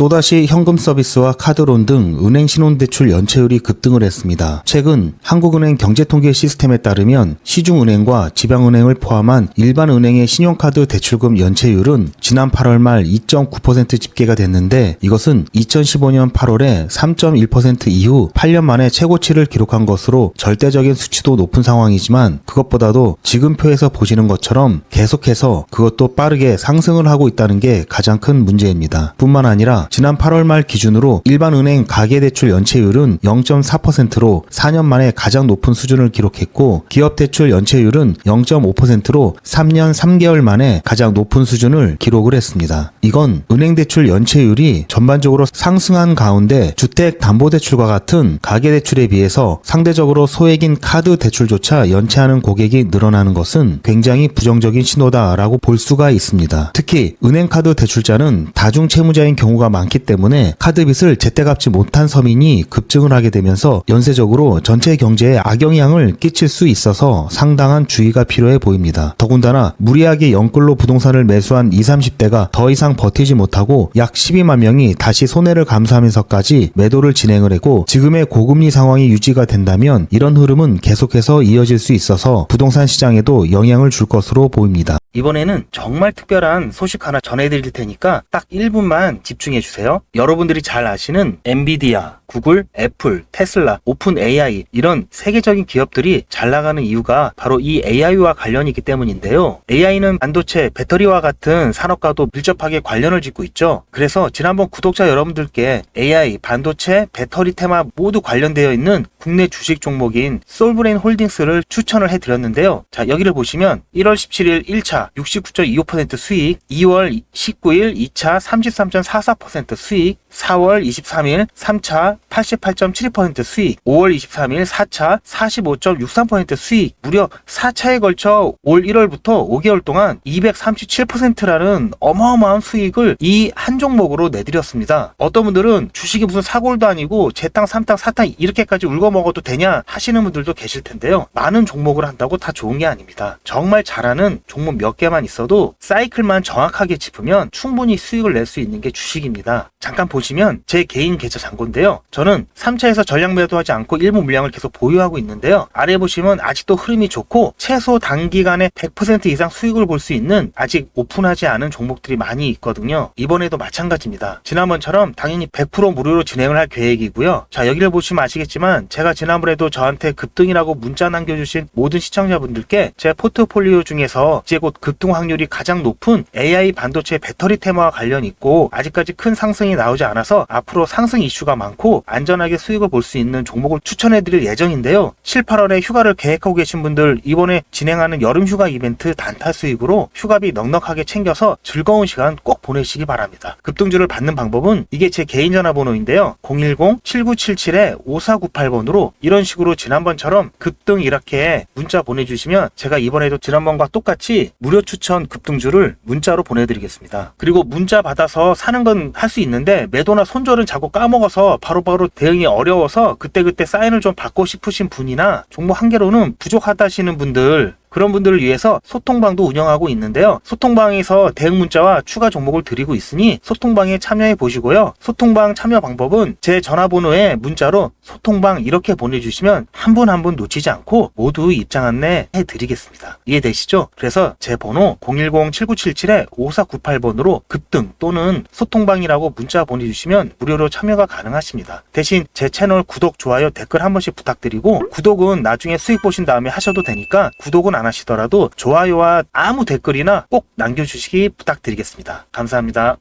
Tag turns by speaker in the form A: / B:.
A: 또다시 현금 서비스와 카드론 등 은행 신용대출 연체율이 급등을 했습니다. 최근 한국은행 경제통계 시스템에 따르면 시중은행과 지방은행을 포함한 일반 은행의 신용카드 대출금 연체율은 지난 8월 말 2.9% 집계가 됐는데 이것은 2015년 8월에 3.1% 이후 8년 만에 최고치를 기록한 것으로 절대적인 수치도 높은 상황이지만 그것보다도 지금 표에서 보시는 것처럼 계속해서 그것도 빠르게 상승을 하고 있다는 게 가장 큰 문제입니다. 뿐만 아니라 지난 8월 말 기준으로 일반 은행 가계대출 연체율은 0.4%로 4년 만에 가장 높은 수준을 기록했고 기업 대출 연체율은 0.5%로 3년 3개월 만에 가장 높은 수준을 기록을 했습니다. 이건 은행 대출 연체율이 전반적으로 상승한 가운데 주택 담보 대출과 같은 가계 대출에 비해서 상대적으로 소액인 카드 대출조차 연체하는 고객이 늘어나는 것은 굉장히 부정적인 신호다라고 볼 수가 있습니다. 특히 은행 카드 대출자는 다중 채무자인 경우가 많기 때문에 카드 빚을 제때 갚지 못한 서민이 급증을 하게 되면서 연쇄적으로 전체 경제에 악영향을 끼칠 수 있어서 상당한 주의가 필요해 보입니다. 더군다나 무리하게 영끌로 부동산을 매수한 20, 30대가 더 이상 버티지 못하고 약 12만 명이 다시 손해를 감수하면서까지 매도를 진행을 했고 지금의 고금리 상황이 유지가 된다면 이런 흐름은 계속해서 이어질 수 있어서 부동산 시장에도 영향을 줄 것으로 보입니다.
B: 이번에는 정말 특별한 소식 하나 전해드릴 테니까 딱 1분만 집중해 주세요. 여러분들이 잘 아시는 엔비디아, 구글, 애플, 테슬라, 오픈 AI 이런 세계적인 기업들이 잘 나가는 이유가 바로 이 AI와 관련이 있기 때문인데요. AI는 반도체, 배터리와 같은 산업과도 밀접하게 관련을 짓고 있죠. 그래서 지난번 구독자 여러분들께 AI, 반도체, 배터리 테마 모두 관련되어 있는 국내 주식 종목인 솔브레인 홀딩스를 추천을 해드렸는데요. 자, 여기를 보시면 1월 17일 1차 69.25% 수익, 2월 19일 2차 33.44% 수익, 4월 23일 3차 88.72% 수익, 5월 23일 4차 45.63% 수익, 무려 4차에 걸쳐 올 1월부터 5개월 동안 237%라는 어마어마한 수익을 이 한 종목으로 내드렸습니다. 어떤 분들은 주식이 무슨 사골도 아니고 재탕, 삼탕, 사탕 이렇게까지 울고 먹어도 되냐 하시는 분들도 계실 텐데요. 많은 종목을 한다고 다 좋은 게 아닙니다. 정말 잘하는 종목 몇 개만 있어도 사이클만 정확하게 짚으면 충분히 수익을 낼 수 있는 게 주식입니다. 잠깐 보시면 제 개인 계좌 잔고인데요. 저는 3차에서 전량 매도하지 않고 일부 물량을 계속 보유하고 있는데요. 아래 보시면 아직도 흐름이 좋고 최소 단기간에 100% 이상 수익을 볼 수 있는 아직 오픈하지 않은 종목들이 많이 있거든요. 이번에도 마찬가지입니다. 지난번처럼 당연히 100% 무료로 진행을 할 계획이고요. 자, 여기를 보시면 아시겠지만 제가 지난번에도 저한테 급등이라고 문자 남겨주신 모든 시청자분들께 제 포트폴리오 중에서 이제 곧 급등 확률이 가장 높은 AI 반도체 배터리 테마와 관련 있고 아직까지 큰 상승이 나오지 않아서 앞으로 상승 이슈가 많고 안전하게 수익을 볼 수 있는 종목을 추천해 드릴 예정인데요. 7, 8월에 휴가를 계획하고 계신 분들 이번에 진행하는 여름 휴가 이벤트 단타 수익으로 휴가비 넉넉하게 챙겨서 즐거운 시간 꼭 보내시기 바랍니다. 급등주를 받는 방법은 이게 제 개인 전화번호인데요. 010-7977-5498번으로 이런 식으로 지난번처럼 급등 이렇게 문자 보내주시면 제가 이번에도 지난번과 똑같이 무료 추천 급등주를 문자로 보내드리겠습니다. 그리고 문자 받아서 사는 건할 수 있는데 매도나 손절은 자꾸 까먹어서 바로 바로 대응이 어려워서 그때그때 사인을 좀 받고 싶으신 분이나 종목 한 개로는 부족하다 하시는 분들 그런 분들을 위해서 소통방도 운영하고 있는데요. 소통방에서 대응 문자와 추가 종목을 드리고 있으니 소통방에 참여해 보시고요. 소통방 참여 방법은 제 전화번호에 문자로 소통방 이렇게 보내주시면 한 분 한 분 놓치지 않고 모두 입장 안내 해 드리겠습니다. 이해되시죠? 그래서 제 번호 010-7977-5498번으로 급등 또는 소통방이라고 문자 보내주시면 무료로 참여가 가능하십니다. 대신 제 채널 구독, 좋아요, 댓글 한 번씩 부탁드리고 구독은 나중에 수익 보신 다음에 하셔도 되니까 구독은 안 하시더라도 좋아요와 아무 댓글이나 꼭 남겨주시기 부탁드리겠습니다. 감사합니다.